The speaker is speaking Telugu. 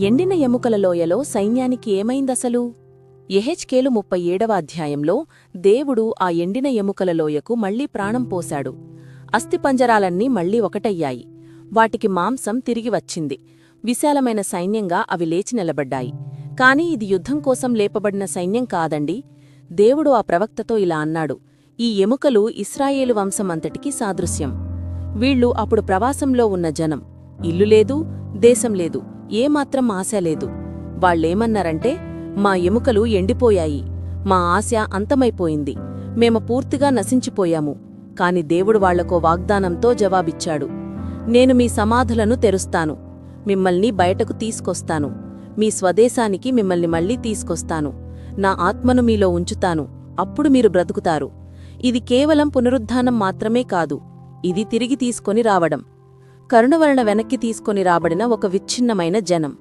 ఎండిన ఎముకల లోయలో సైన్యానికి ఏమైందసలు? ఎహెచ్కేలు ముప్పై ఏడవ అధ్యాయంలో దేవుడు ఆ ఎండిన ఎముకల లోయకు మళ్ళీ ప్రాణం పోశాడు. అస్థిపంజరాలన్నీ మళ్ళీ ఒకటయ్యాయి. వాటికి మాంసం తిరిగి వచ్చింది. విశాలమైన సైన్యంగా అవి లేచి నిలబడ్డాయి. కాని ఇది యుద్ధం కోసం లేపబడిన సైన్యం కాదండి. దేవుడు ఆ ప్రవక్తతో ఇలా అన్నాడు ఈ ఎముకలు ఇస్రాయేలు వంశమంతటికి సాదృశ్యం. వీళ్ళు అప్పుడు ప్రవాసంలో ఉన్న జనం. ఇల్లు లేదు దేశం లేదు. ఏమాత్రం ఆశ లేదు. వాళ్ళేమన్నారంటే మా ఎముకలు ఎండిపోయాయి. మా ఆశ అంతమైపోయింది. మేము పూర్తిగా నశించిపోయాము. కాని దేవుడు వాళ్ళకో వాగ్దానంతో జవాబిచ్చాడు. నేను మీ సమాధులను తెరుస్తాను. మిమ్మల్ని బయటకు తీసుకొస్తాను. మీ స్వదేశానికి మిమ్మల్ని మళ్ళీ తీసుకొస్తాను. నా ఆత్మను మీలో ఉంచుతాను. అప్పుడు మీరు బ్రతుకుతారు. ఇది కేవలం పునరుద్ధానం మాత్రమే కాదు. ఇది తిరిగి తీసుకొని రావడం. కరుణ వలన వెనక్కి తీసుకొని రాబడిన ఒక విచ్ఛిన్నమైన జనం.